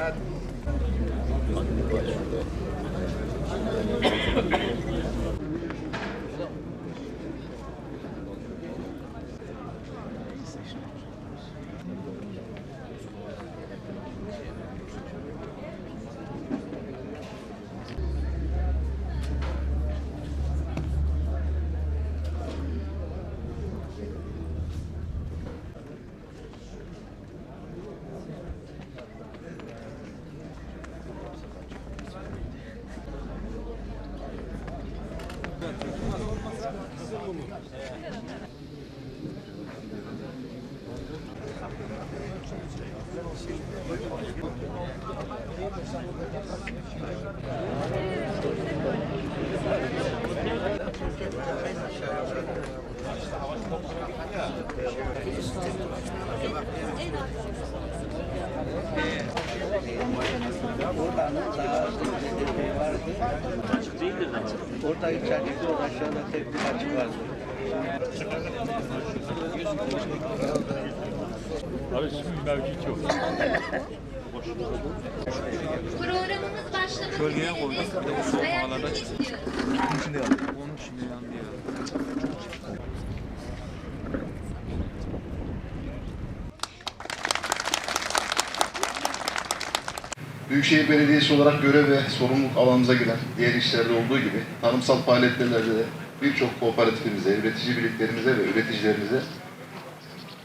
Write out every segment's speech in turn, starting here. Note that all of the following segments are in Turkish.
Hadi. Hadi. Hadi. Orada içerideki o aşağıda tek bir açık vardı. Abi şimdi mevcut yok. Programımız başlamak Bölgeye koyduk. Bir de bu soğumalarda Onun içinde yandı ya. Büyükşehir Belediyesi olarak görev ve sorumluluk alanımıza giren diğer işlerde olduğu gibi tarımsal faaliyetlerde de birçok kooperatifimize, üretici birliklerimize ve üreticilerimize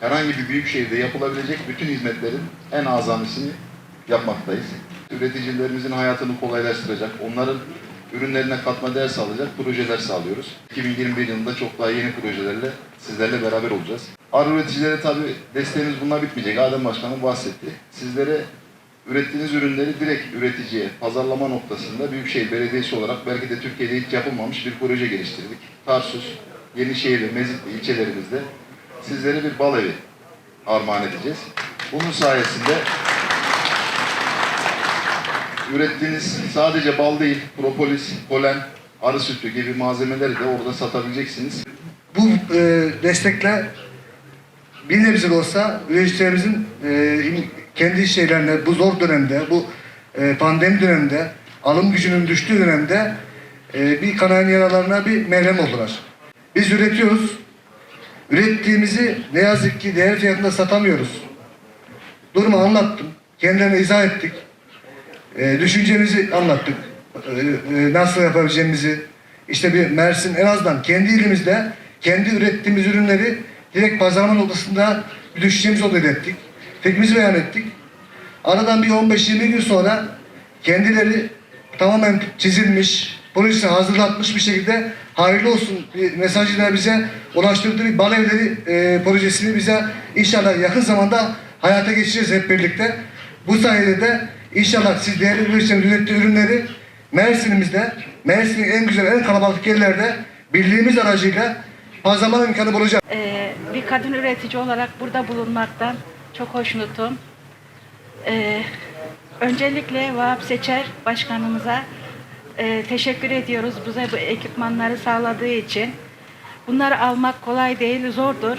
herhangi bir büyük şehirde yapılabilecek bütün hizmetlerin en azamisini yapmaktayız. Üreticilerimizin hayatını kolaylaştıracak, onların ürünlerine katma değer sağlayacak projeler sağlıyoruz. 2021 yılında çok daha yeni projelerle sizlerle beraber olacağız. Ar üreticilere tabii desteğimiz bununla bitmeyecek. Adem Başkanım bahsetti. Sizlere ürettiğiniz ürünleri direkt üreticiye pazarlama noktasında Büyükşehir Belediyesi olarak belki de Türkiye'de hiç yapılmamış bir proje geliştirdik. Tarsus, Yenişehir ve Mezitli ilçelerimizde sizlere bir bal evi armağan edeceğiz. Bunun sayesinde ürettiğiniz sadece bal değil, propolis, polen, arı sütü gibi malzemeleri de orada satabileceksiniz. bu e, destekle bir nebze olsa üreticilerimizin e, kendi şeylerine bu zor dönemde, bu e, pandemi döneminde, alım gücünün düştüğü dönemde e, bir kanayan yaralarına bir merhem oldular. Biz üretiyoruz. Ürettiğimizi ne yazık ki değer fiyatında satamıyoruz. Durumu anlattım. Kendilerine izah ettik. E, düşüncemizi anlattık. E, e, nasıl yapabileceğimizi. İşte bir Mersin en azından kendi ilimizde kendi ürettiğimiz ürünleri direkt pazarlama noktasında bir düşüncemizi orada ilettik. Fikrimizi beyan ettik. Aradan bir 15-20 gün sonra kendileri tamamen çizilmiş, polise hazırlatmış bir şekilde hayırlı olsun mesajıyla bize ulaştırdığı bal evleri e, projesini bize inşallah yakın zamanda hayata geçireceğiz hep birlikte. Bu sayede de inşallah siz değerli üreticilerin ürettiği ürünleri Mersin'imizde, Mersin'in en güzel, en kalabalık yerlerde birliğimiz aracıyla pazarlama imkanı bulacağız. Ee, bir kadın üretici olarak burada bulunmaktan çok hoşnutum. Ee, öncelikle Vahap Seçer Başkanımıza e, teşekkür ediyoruz bize bu ekipmanları sağladığı için. Bunları almak kolay değil, zordur.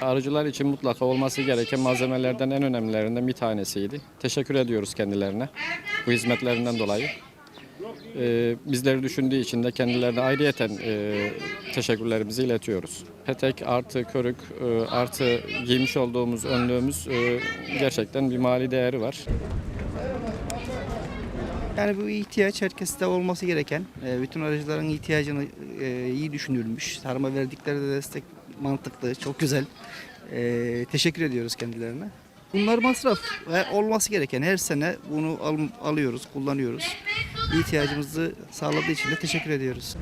Arıcılar için mutlaka olması gereken malzemelerden en önemlilerinden bir tanesiydi. Teşekkür ediyoruz kendilerine bu hizmetlerinden dolayı. Ee, bizleri düşündüğü için de kendilerine ayrıyeten e, teşekkürlerimizi iletiyoruz. Petek artı körük e, artı giymiş olduğumuz önlüğümüz e, gerçekten bir mali değeri var. Yani bu ihtiyaç herkeste olması gereken, e, bütün aracıların ihtiyacını e, iyi düşünülmüş. Tarıma verdikleri de destek mantıklı, çok güzel. E, Teşekkür ediyoruz kendilerine. Bunlar masraf ve olması gereken her sene bunu al- alıyoruz, kullanıyoruz. İhtiyacımızı sağladığı için de teşekkür ediyoruz.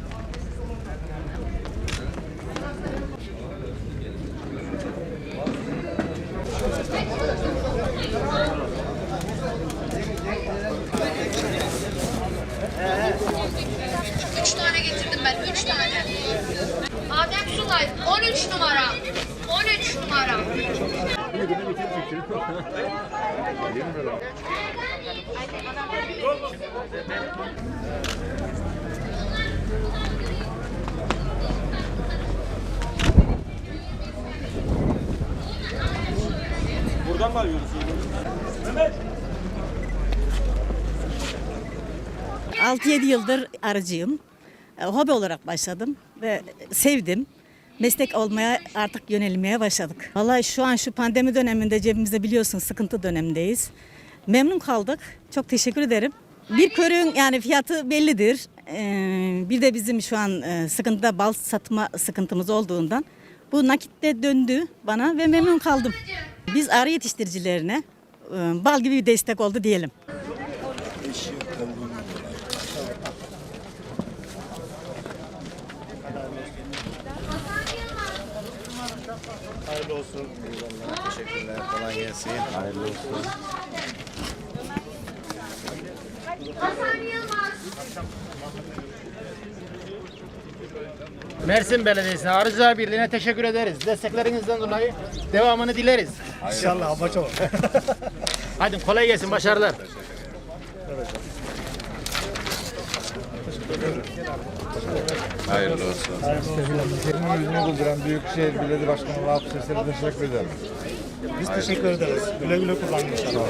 Mehmet. 6-7 yıldır arıcıyım. E, Hobi olarak başladım ve sevdim. Meslek olmaya artık yönelmeye başladık. Vallahi şu an şu pandemi döneminde cebimizde biliyorsun sıkıntı dönemindeyiz. Memnun kaldık. Çok teşekkür ederim. Bir körüğün yani fiyatı bellidir. Ee, bir de bizim şu an e, sıkıntıda bal satma sıkıntımız olduğundan bu nakitte döndü bana ve memnun kaldım. Biz arı yetiştiricilerine e, bal gibi bir destek oldu diyelim. Hayırlı olsun. Teşekkürler. Kolay gelsin. Hayırlı olsun. Mersin Belediyesi'ne, Arıcılar Birliği'ne teşekkür ederiz. Desteklerinizden dolayı devamını dileriz. İnşallah amaç o. Hadi kolay gelsin, başarılar. Hayırlı olsun. Senin yüzünü güldüren Büyükşehir Belediye Başkanı Vahap Sesler'e teşekkür ederim. Biz teşekkür ederiz. Güle güle kullanın inşallah.